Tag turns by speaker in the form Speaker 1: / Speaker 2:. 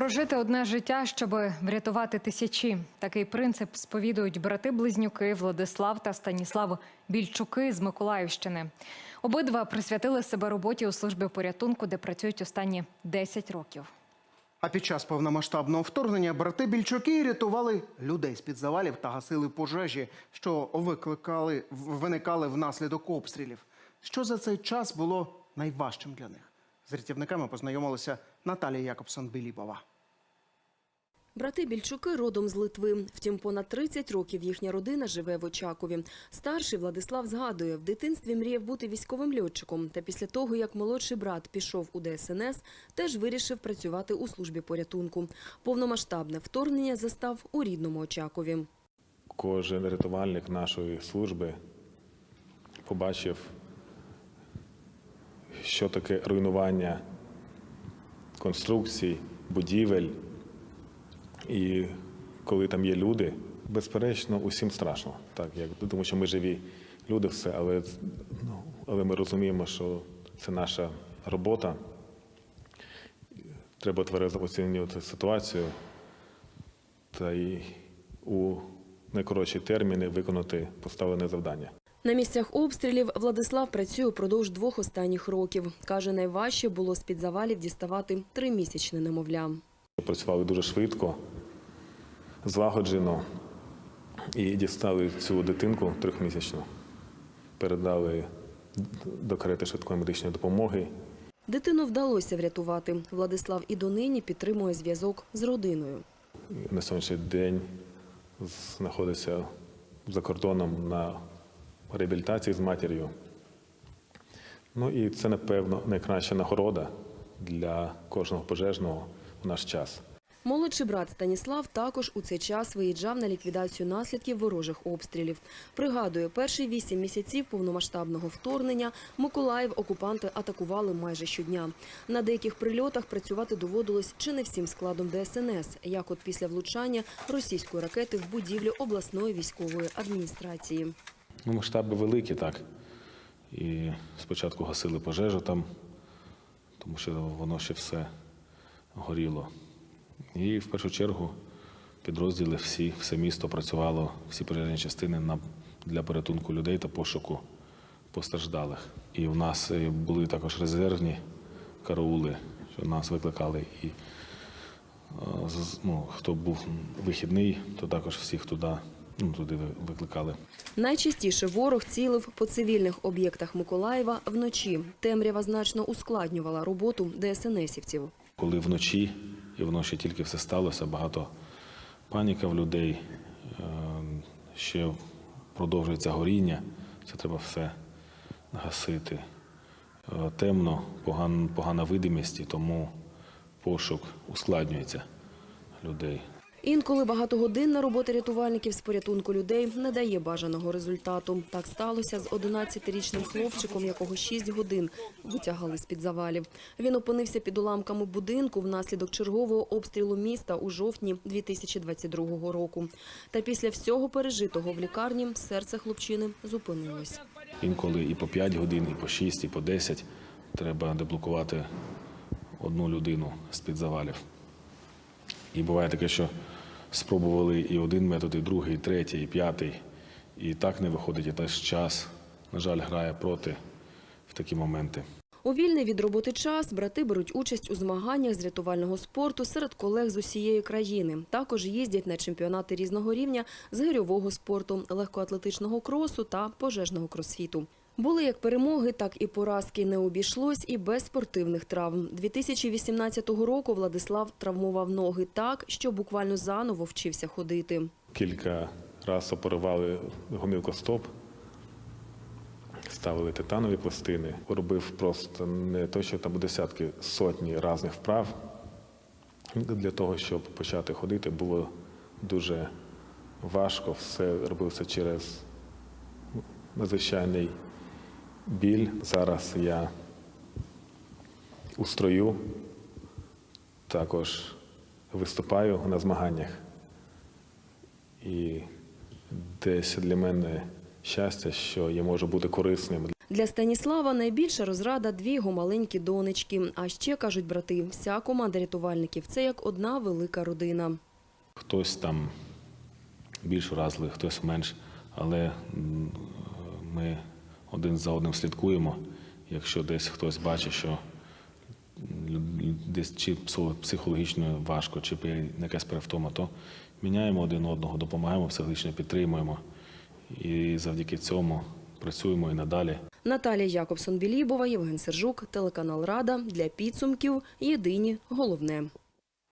Speaker 1: Прожити одне життя, щоб врятувати тисячі. Такий принцип сповідують брати-близнюки Владислав та Станіслав Більчуки з Миколаївщини. Обидва присвятили себе роботі у службі порятунку, де працюють останні 10 років.
Speaker 2: А під час повномасштабного вторгнення брати Більчуки рятували людей з під завалів та гасили пожежі, що викликали виникали внаслідок обстрілів. Що за цей час було найважчим для них? З рятівниками познайомилася Наталія Якобсон-Білібова.
Speaker 3: Брати Більчуки родом з Литви. Втім, понад 30 років їхня родина живе в Очакові. Старший Владислав згадує, в дитинстві мріяв бути військовим льотчиком. Та після того, як молодший брат пішов у ДСНС, теж вирішив працювати у службі порятунку. Повномасштабне вторгнення застав у рідному Очакові.
Speaker 4: Кожен рятувальник нашої служби побачив, що таке руйнування конструкцій, будівель. І коли там є люди, безперечно, усім страшно. Так, як, тому що ми живі люди, все, але, ну, але ми розуміємо, що це наша робота. Треба тверезо оцінювати ситуацію та й у найкоротші терміни виконати поставлене завдання.
Speaker 3: На місцях обстрілів Владислав працює упродовж двох останніх років. Каже, найважче було з-під завалів діставати тримісячне немовля.
Speaker 4: Працювали дуже швидко, злагоджено і дістали цю дитинку трьохмісячну. Передали до карети швидкої медичної допомоги.
Speaker 3: Дитину вдалося врятувати. Владислав і донині підтримує зв'язок з родиною.
Speaker 4: На сьогоднішній день знаходиться за кордоном на реабілітації з матір'ю. Ну і це, напевно, найкраща нагорода для кожного пожежного в наш час.
Speaker 3: Молодший брат Станіслав також у цей час виїжджав на ліквідацію наслідків ворожих обстрілів. Пригадує, перші вісім місяців повномасштабного вторгнення Миколаїв окупанти атакували майже щодня. На деяких прильотах працювати доводилось чи не всім складом ДСНС, як от після влучання російської ракети в будівлю обласної військової адміністрації.
Speaker 4: Ну, масштаби великі, так. І спочатку гасили пожежу там, тому що воно ще все горіло. І в першу чергу підрозділи всі, все місто працювало, всі пожежні частини на, для порятунку людей та пошуку постраждалих. І в нас е, були також резервні караули, що нас викликали. І е, ну, хто був вихідний, то також всіх туди, ну, туди викликали.
Speaker 3: Найчастіше ворог цілив по цивільних об'єктах Миколаєва вночі. Темрява значно ускладнювала роботу ДСНСівців.
Speaker 4: Коли вночі, і воно ще тільки все сталося, багато паніка в людей, е, ще продовжується горіння, це треба все гасити. Е, Темно, погана видимість, тому пошук ускладнюється людей.
Speaker 3: Інколи багатогодинна робота рятувальників з порятунку людей не дає бажаного результату. Так сталося з 11-річним хлопчиком, якого 6 годин витягали з-під завалів. Він опинився під уламками будинку внаслідок чергового обстрілу міста у жовтні 2022 року. Та після всього пережитого в лікарні серце хлопчини зупинилось.
Speaker 4: Інколи і по 5 годин, і по 6, і по 10 треба деблокувати одну людину з-під завалів. І буває таке, що спробували і один метод, і другий, і третій, і п'ятий. І так не виходить, і теж час, на жаль, грає проти в такі моменти.
Speaker 3: У вільний від роботи час брати беруть участь у змаганнях з рятувального спорту серед колег з усієї країни. Також їздять на чемпіонати різного рівня з гирьового спорту, легкоатлетичного кросу та пожежного кросфіту. Були як перемоги, так і поразки. Не обійшлось і без спортивних травм. 2018 року Владислав травмував ноги так, що буквально заново вчився ходити.
Speaker 4: Кілька разів оперували гомілкостоп, ставили титанові пластини. Робив просто не то, що там десятки, сотні різних вправ. Для того, щоб почати ходити, було дуже важко. Все робилося через надзвичайний біль. Зараз я у строю, також виступаю на змаганнях. І десь для мене щастя, що я можу бути корисним.
Speaker 3: Для Станіслава найбільша розрада дві його маленькі донечки. А ще кажуть брати, вся команда рятувальників це як одна велика родина.
Speaker 4: Хтось там більш уразливий, хтось менш, але ми один за одним слідкуємо. Якщо десь хтось бачить, що десь чи психологічно важко, чи якась перевтома, то міняємо один одного, допомагаємо психологічно, підтримуємо. І завдяки цьому працюємо і надалі.
Speaker 3: Наталія Якобсон-Білібова, Євген Сержук, телеканал Рада. Для підсумків єдині головне.